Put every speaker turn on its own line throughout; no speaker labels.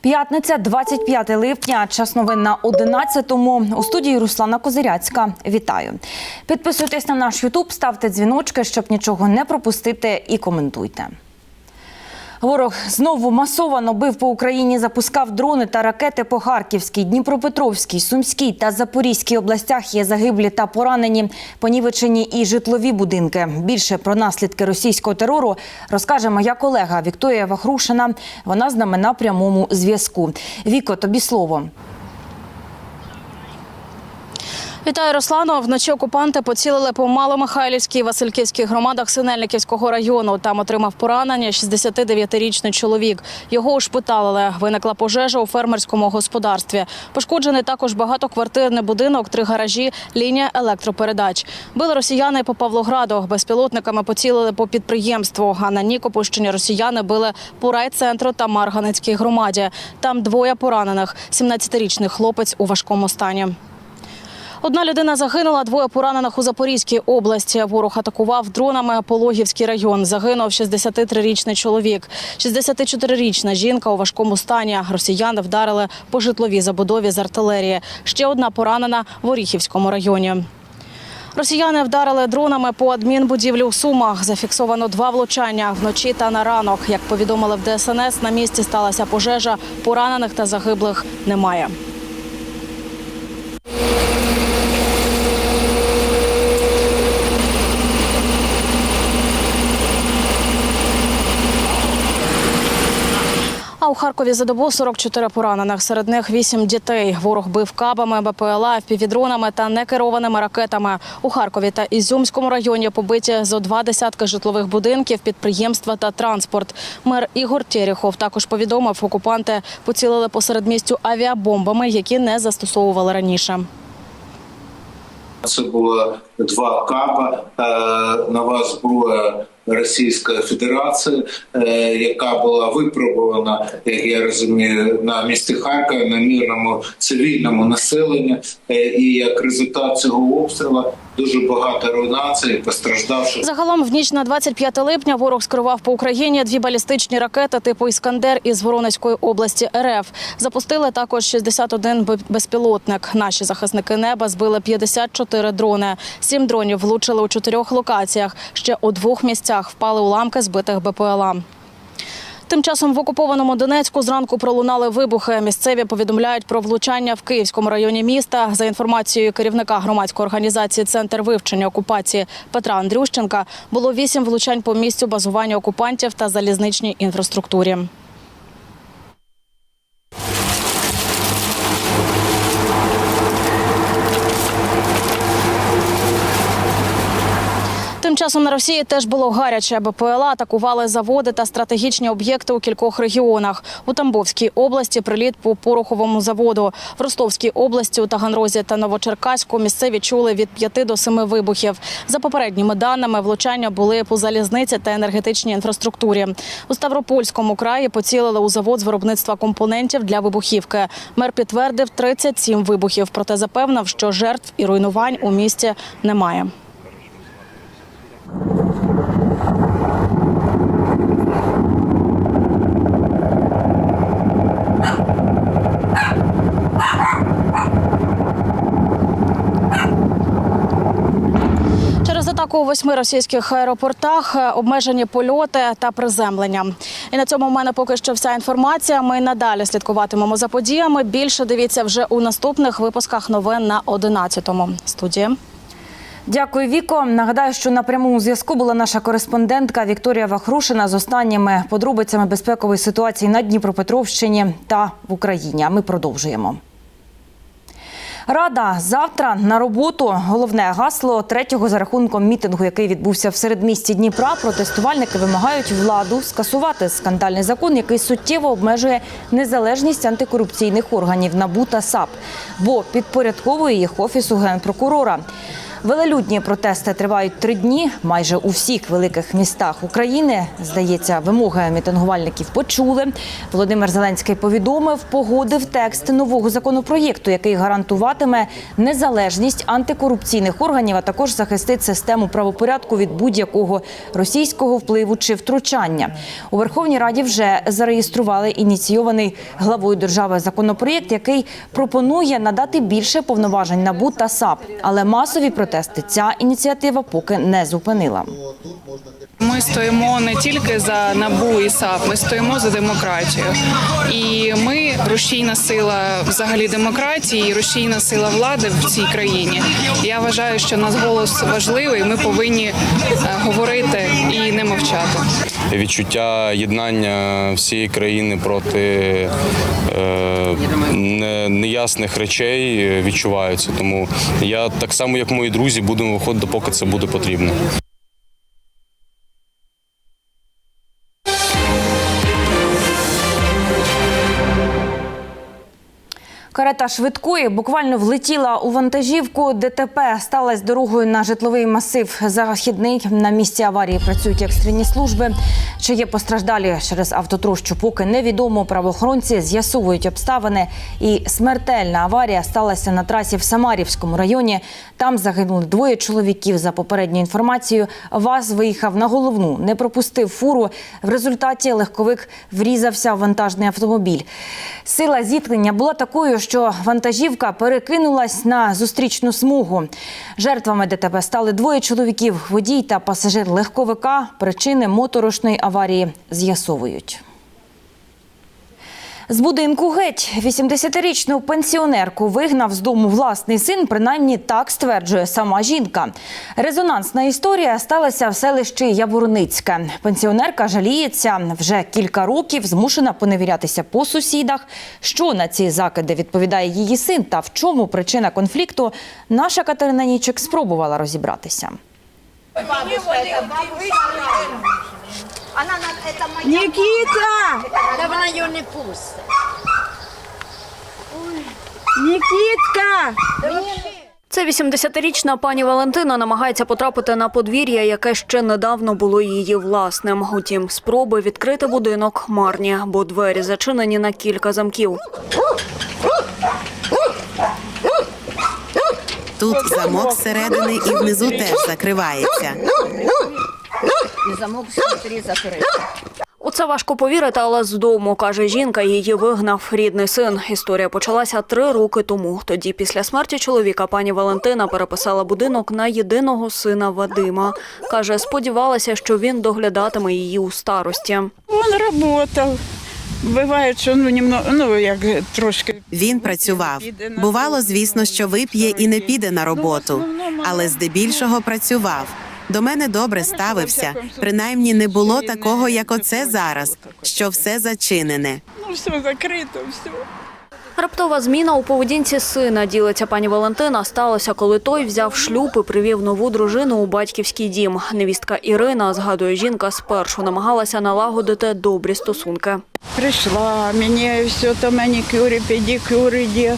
П'ятниця, 25 липня. Час новин на 11-му. У студії Руслана Козиряцька. Вітаю. Підписуйтесь на наш Ютуб, ставте дзвіночки, щоб нічого не пропустити, і коментуйте. Ворог знову масово бив по Україні, запускав дрони та ракети по Харківській, Дніпропетровській, Сумській та Запорізькій областях. Є загиблі та поранені, понівечені і житлові будинки. Більше про наслідки російського терору розкаже моя колега Вікторія Вахрушина. Вона з нами на прямому зв'язку. Віко, тобі слово.
Вітаю, Руслано. Вночі окупанти поцілили по Маломихайлівській Васильківській громадах Синельниківського району. Там отримав поранення 69-річний чоловік. Його ушпиталили. Виникла пожежа у фермерському господарстві. Пошкоджений також багатоквартирний будинок, три гаражі, лінія електропередач. Били росіяни по Павлограду. Безпілотниками поцілили по підприємству. А на Нікопольщині росіяни били по райцентру та Марганецькій громаді. Там двоє поранених. 17-річний хлопець у важкому стані. Одна людина загинула, двоє поранених у Запорізькій області. Ворог атакував дронами Пологівський район. Загинув 63-річний чоловік. 64-річна жінка у важкому стані. Росіяни вдарили по житловій забудові з артилерії. Ще одна поранена в Оріхівському районі. Росіяни вдарили дронами по адмінбудівлі у Сумах. Зафіксовано два влучання вночі та на ранок. Як повідомили в ДСНС, на місці сталася пожежа. Поранених та загиблих немає. А у Харкові за добу 44 поранених. Серед них 8 дітей. Ворог бив кабами, БПЛА, півдронами та некерованими ракетами. У Харкові та Ізюмському районі побиті зо два десятки житлових будинків, підприємства та транспорт. Мер Ігор Терехов також повідомив, окупанти поцілили посеред містю авіабомбами, які не застосовували раніше.
Це було два каба. Е, Нова зброя Російської Федерації, е, яка була випробувана, як я розумію, на місті Харкова на мирному цивільному населенні. Е, І як результат цього обстрілу дуже багато руйнацій, постраждавших.
Загалом в ніч на 25 липня ворог скерував по Україні дві балістичні ракети типу Іскандер із Воронезької області РФ. Запустили також 61 бе- безпілотник. Наші захисники неба збили 54 дрони. Сім дронів влучили у чотирьох локаціях. Ще у двох місцях впали уламки збитих БПЛА. Тим часом в окупованому Донецьку зранку пролунали вибухи. Місцеві повідомляють про влучання в Київському районі міста. За інформацією керівника громадської організації Центр вивчення окупації Петра Андрющенка було вісім влучань по місцю базування окупантів та залізничній інфраструктурі. Часом на Росії теж було гаряче. БПЛА атакували заводи та стратегічні об'єкти у кількох регіонах. У Тамбовській області приліт по пороховому заводу. В Ростовській області, у Таганрозі та Новочеркаську місцеві чули від 5 до 7 вибухів. За попередніми даними, влучання були по залізниці та енергетичній інфраструктурі. У Ставропольському краї поцілили у завод з виробництва компонентів для вибухівки. Мер підтвердив 37 вибухів, проте запевнив, що жертв і руйнувань у місті немає. У восьми російських аеропортах е, обмежені польоти та приземлення. І на цьому в мене поки що вся інформація. Ми надалі слідкуватимемо за подіями. Більше дивіться вже у наступних випусках новин на 11-му. Студія.
Дякую, Віко. Нагадаю, що на прямому зв'язку була наша кореспондентка Вікторія Вахрушина з останніми подробицями безпекової ситуації на Дніпропетровщині та в Україні. А ми продовжуємо. Рада завтра на роботу. Головне гасло третього за рахунком мітингу, який відбувся в середмісті Дніпра. Протестувальники вимагають владу скасувати скандальний закон, який суттєво обмежує незалежність антикорупційних органів НАБУ та САП, бо підпорядковує їх офісу генпрокурора. Велелюдні протести тривають три дні. Майже у всіх великих містах України здається, вимоги мітингувальників почули. Володимир Зеленський повідомив, погодив текст нового законопроєкту, який гарантуватиме незалежність антикорупційних органів, а також захистить систему правопорядку від будь-якого російського впливу чи втручання. У Верховній Раді вже зареєстрували ініційований главою держави законопроєкт, який пропонує надати більше повноважень НАБУ та САП. Але масові протести ця ініціатива поки не зупинила.
Ми стоїмо не тільки за набу і САП, ми стоїмо за демократію. І ми рушійна сила взагалі демократії, і рушійна сила влади в цій країні. Я вважаю, що наш голос важливий. Ми повинні е, говорити і не мовчати.
відчуття єднання всієї країни проти е, неясних речей е, відчуваються. Тому я так само, як мої друзі, будемо виходити, поки це буде потрібно.
Карета швидкої буквально влетіла у вантажівку. ДТП сталася дорогою на житловий масив Західний. На місці аварії працюють екстрені служби. Чи є постраждалі через автотрощу, поки невідомо. Правоохоронці з'ясовують обставини. І смертельна аварія сталася на трасі в Самарівському районі. Там загинули двоє чоловіків. За попередньою інформацією, ВАЗ виїхав на головну, не пропустив фуру. В результаті легковик врізався в вантажний автомобіль. Сила зіткнення була такою, що вантажівка перекинулась на зустрічну смугу. Жертвами ДТП стали двоє чоловіків, водій та пасажир легковика. Причини моторошної аварії з'ясовують. З будинку геть 80-річну пенсіонерку вигнав з дому власний син. Принаймні так стверджує сама жінка. Резонансна історія сталася в селищі Яворницьке. Пенсіонерка жаліється вже кілька років, змушена поневірятися по сусідах. Що на ці закиди відповідає її син та в чому причина конфлікту? Наша Катерина Нічик спробувала розібратися.
Она на это моя.
Никита!
Да вона її не пустить.
Никитка!
Це 80-річна пані Валентина намагається потрапити на подвір'я, яке ще недавно було її власним. Утім, спроби відкрити будинок марні, бо двері зачинені на кілька замків.
Тут замок зсередини і внизу теж закривається.
І замок внутрі закритий.
У це важко повірити, але з дому, каже жінка, її вигнав рідний син. Історія почалася три роки тому. Тоді, після смерті чоловіка, пані Валентина переписала будинок на єдиного сина Вадима. Каже, сподівалася, що він доглядатиме її у старості.
Он работал. Буває, що ну, немного, ну, як трошки.
Він працював. Бувало, звісно, що вип'є і не піде на роботу, але здебільшого працював. До мене добре ставився. Принаймні не було такого, як оце зараз, що все зачинене.
Ну, все закрито, все.
Раптова зміна у поведінці сина, ділиться пані Валентина, сталося, коли той взяв шлюб і привів нову дружину у батьківський дім. Невістка Ірина, згадує жінка, спершу намагалася налагодити добрі стосунки.
Прийшла, мені все то манікюри, педикюри.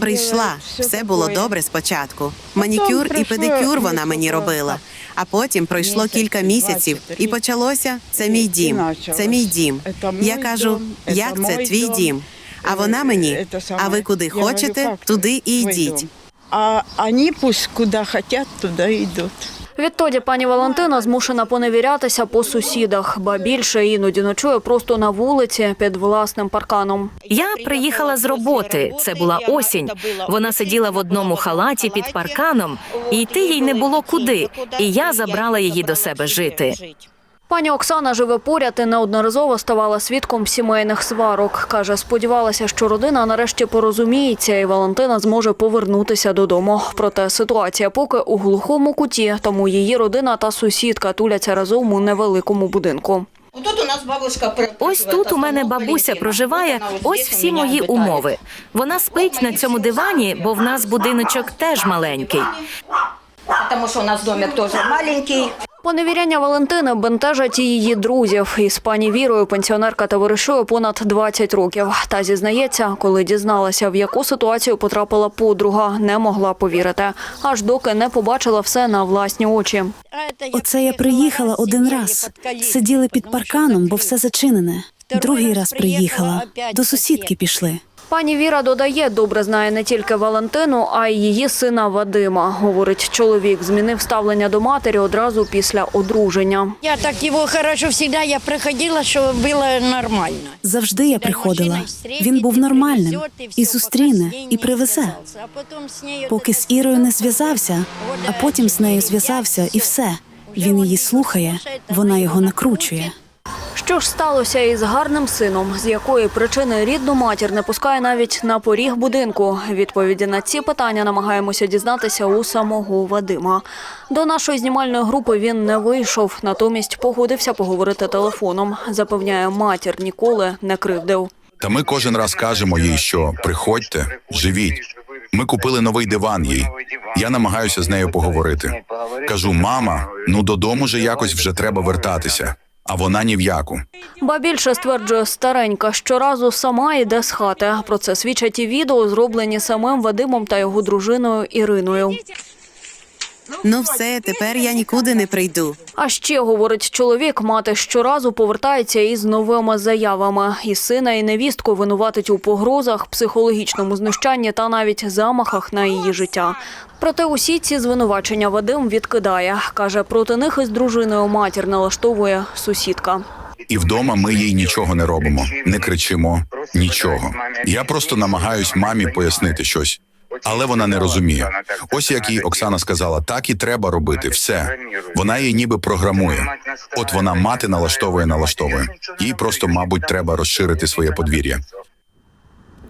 Прийшла, все було добре спочатку. Манікюр і педикюр вона мені робила. А потім пройшло кілька місяців, і почалося це мій дім. Це мій дім. Я кажу, як це твій дім? А вона мені, а ви куди хочете, туди і йдіть.
А вони пусть куди хочуть, туди йдуть.
Відтоді пані Валентина змушена поневірятися по сусідах, ба більше іноді ночує просто на вулиці під власним парканом.
Я приїхала з роботи. Це була осінь. Вона сиділа в одному халаті під парканом, і йти їй не було куди. І я забрала її до себе жити.
Пані Оксана живе поряд і неодноразово ставала свідком сімейних сварок. Каже, сподівалася, що родина нарешті порозуміється, і Валентина зможе повернутися додому. Проте ситуація поки у глухому куті, тому її родина та сусідка туляться разом у невеликому будинку.
Тут у нас бабушка при-
Ось тут у мене бабуся проживає. Ось всі мої умови. Вона спить на цьому дивані, бо в нас будиночок теж маленький.
Тому що у нас домик теж маленький.
Поневіряння Валентини бентежать і її друзів. Із пані Вірою пенсіонерка товаришує понад 20 років. Та зізнається, коли дізналася, в яку ситуацію потрапила подруга, не могла повірити, аж доки не побачила все на власні очі.
Оце я приїхала один раз. Сиділи під парканом, бо все зачинене. Другий раз приїхала. До сусідки пішли.
Пані Віра додає, добре знає не тільки Валентину, а й її сина Вадима. Говорить, чоловік змінив ставлення до матері одразу після одруження.
Я так його хорошо завжди, я приходила, що було нормально.
Завжди я приходила. Він був нормальним і зустріне, і привезе. Поки з Ірою не зв'язався, а потім з нею зв'язався, і все. Він її слухає, вона його накручує.
Що ж сталося із гарним сином, з якої причини рідну матір не пускає навіть на поріг будинку? Відповіді на ці питання намагаємося дізнатися у самого Вадима. До нашої знімальної групи він не вийшов, натомість погодився поговорити телефоном. Запевняє, матір ніколи не кривдив.
Та ми кожен раз кажемо їй, що приходьте, живіть. Ми купили новий диван їй. Я намагаюся з нею поговорити. Кажу, мама, ну додому же якось вже треба вертатися. А вона ні в яку.
Ба більше стверджує старенька, щоразу сама йде з хати. Про це свідчать і відео, зроблені самим Вадимом та його дружиною Іриною.
Ну все, тепер я нікуди не прийду.
А ще говорить чоловік, мати щоразу повертається із новими заявами. І сина, і невістку винуватить у погрозах, психологічному знущанні та навіть замахах на її життя. Проте усі ці звинувачення Вадим відкидає. каже, проти них із дружиною матір налаштовує сусідка.
І вдома ми їй нічого не робимо, не кричимо, нічого. Я просто намагаюсь мамі пояснити щось. Але вона не розуміє. Ось як їй Оксана сказала, так і треба робити. Все вона її ніби програмує. От вона мати налаштовує, налаштовує. Їй просто, мабуть, треба розширити своє подвір'я.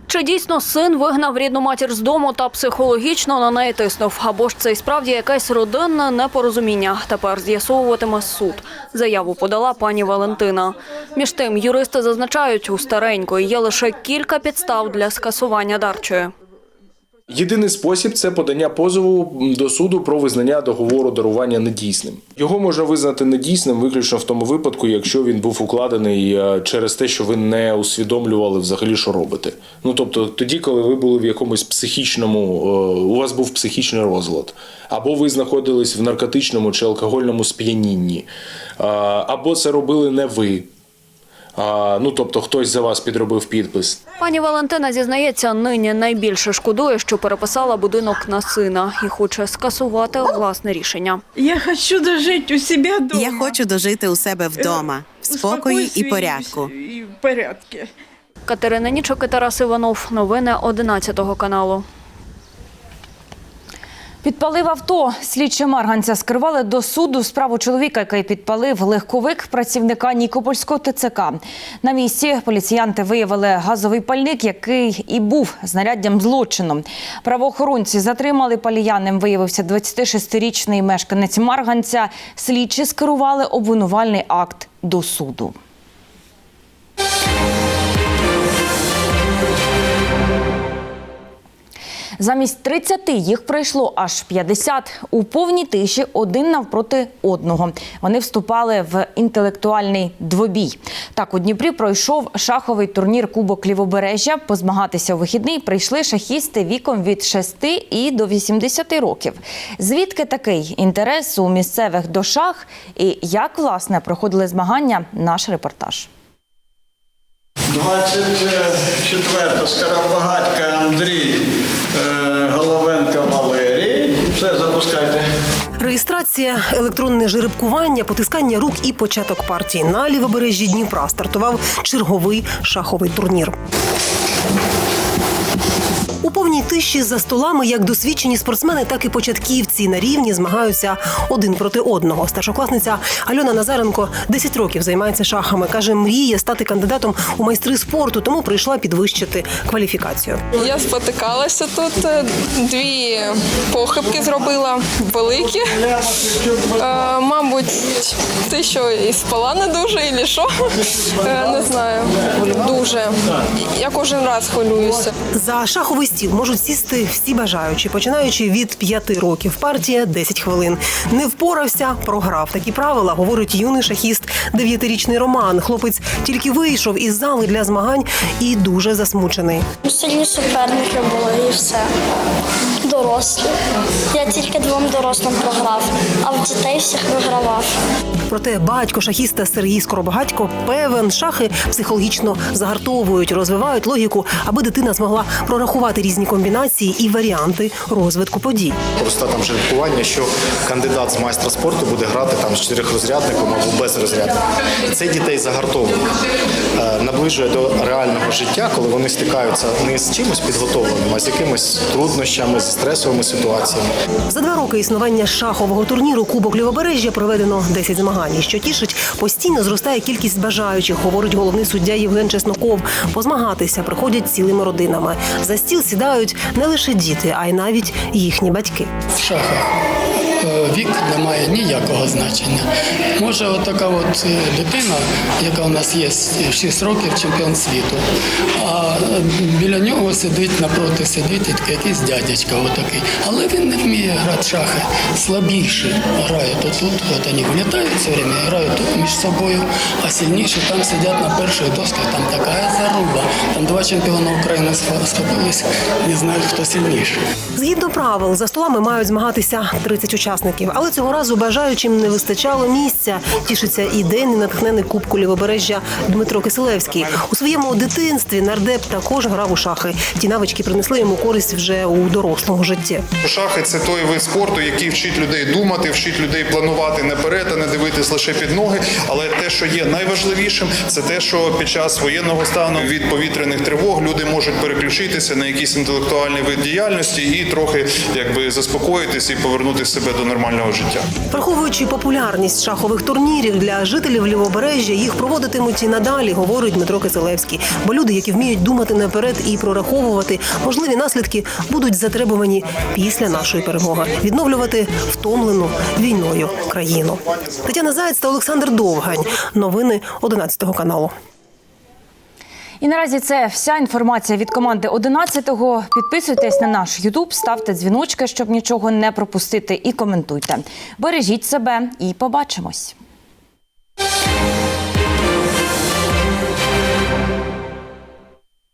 Чи дійсно син вигнав рідну матір з дому та психологічно на неї тиснув? Або ж це й справді якесь родинне непорозуміння? Тепер з'ясовуватиме суд. Заяву подала пані Валентина. Між тим, юристи зазначають, у старенької є лише кілька підстав для скасування дарчої.
Єдиний спосіб це подання позову до суду про визнання договору дарування недійсним. Його можна визнати недійсним виключно в тому випадку, якщо він був укладений е, через те, що ви не усвідомлювали взагалі, що робите. Ну тобто, тоді, коли ви були в якомусь психічному, е, у вас був психічний розлад, або ви знаходились в наркотичному чи алкогольному сп'янінні, або це робили не ви. А, ну тобто, хтось за вас підробив підпис.
Пані Валентина зізнається, нині найбільше шкодує, що переписала будинок на сина і хоче скасувати власне рішення.
Я хочу дожити у себе дома.
Я хочу дожити у себе вдома, в спокої і порядку.
І в порядку.
Катерина Нічок і Тарас Іванов. Новини 11 каналу.
Підпалив авто. Слідчі Марганця скривали до суду справу чоловіка, який підпалив легковик працівника Нікопольського ТЦК. На місці поліціянти виявили газовий пальник, який і був знаряддям злочину. Правоохоронці затримали паліяним. Виявився 26-річний мешканець Марганця. Слідчі скерували обвинувальний акт до суду. Замість 30 їх прийшло аж 50 у повній тиші один навпроти одного. Вони вступали в інтелектуальний двобій. Так у Дніпрі пройшов шаховий турнір Кубок Лівобережжя. Позмагатися у вихідний прийшли шахісти віком від 6 і до 80 років. Звідки такий інтерес у місцевих до шах і як власне проходили змагання? Наш репортаж.
24 Скоробагатька Андрій, Головенко Валерій. Все, запускайте.
Реєстрація, електронне жеребкування, потискання рук і початок партії на лівобережжі Дніпра стартував черговий шаховий турнір. У повній тиші за столами як досвідчені спортсмени, так і початківці на рівні змагаються один проти одного. Старшокласниця Альона Назаренко 10 років займається шахами. каже, мріє стати кандидатом у майстри спорту, тому прийшла підвищити кваліфікацію.
Я спотикалася тут, е, дві похибки зробила великі. Е, мабуть, те, що і спала не дуже, і що. Е, не знаю. Дуже. Я кожен раз хвилююся.
За шаховий стіл можуть сісти всі бажаючі, починаючи від п'яти років. Партія 10 хвилин. Не впорався, програв. Такі правила говорить юний шахіст, дев'ятирічний Роман. Хлопець тільки вийшов із зали для змагань і дуже засмучений.
Сильні суперники були і все. Дорослі. Я тільки двом дорослим програв, а в дітей всіх вигравав.
Проте батько шахіста Сергій Скоробагатько певен, шахи психологічно загартовують, розвивають логіку, аби дитина змогла прорахувати різні комбінації і варіанти розвитку подій.
Просто там жеребкування, що кандидат з майстра спорту буде грати там з чотирьохрозрядником або без розрядника. Це дітей загартовує, е, наближує до реального життя, коли вони стикаються не з чимось підготовленим, а з якимись труднощами, з стресовими ситуаціями.
За два роки існування шахового турніру Кубок Лівобережжя проведено 10 змагань. Що тішить, постійно зростає кількість бажаючих, говорить головний суддя Євген Чесноков. Позмагатися приходять цілими родинами. За стіл сідають не лише діти, а й навіть їхні батьки.
В шахах вік не має ніякого значення. Може, отака от е, дитина, яка у нас є 6 років, чемпіон світу, а е, біля нього сидить напроти сидить якийсь дядечка отакий. Але він не вміє грати шахи. Слабіші грають отут, от вони вилітають все время, грають тут між собою, а сильніші там сидять на перших досках, там така заруба. Там два чемпіона України схопились, не знають, хто сильніший.
Згідно правил, за столами мають змагатися 30 учасників, але цього разу бажаючим не вистачало місця. Тішиться ідейний натхнений кубку лівобережжя Дмитро Киселевський. У своєму дитинстві нардеп також грав у шахи. Ті навички принесли йому користь вже у дорослому житті.
Шахи це той вид спорту, який вчить людей думати, вчить людей планувати наперед, а не дивитись лише під ноги. Але те, що є найважливішим, це те, що під час воєнного стану від повітряних тривог люди можуть переключитися на якийсь інтелектуальний вид діяльності і трохи якби заспокоїтись і повернути себе до нормального життя.
Враховуючи популярність шахових турнірів для жителів лівобережжя, їх проводитимуть і надалі, говорить Дмитро Киселевський. Бо люди, які вміють думати наперед і прораховувати можливі наслідки, будуть затребувані після нашої перемоги, відновлювати втомлену війною країну. Тетяна Заєць та Олександр Довгань. Новини 11 каналу.
І наразі це вся інформація від команди 11-го. Підписуйтесь на наш Ютуб, ставте дзвіночки, щоб нічого не пропустити, і коментуйте. Бережіть себе і побачимось.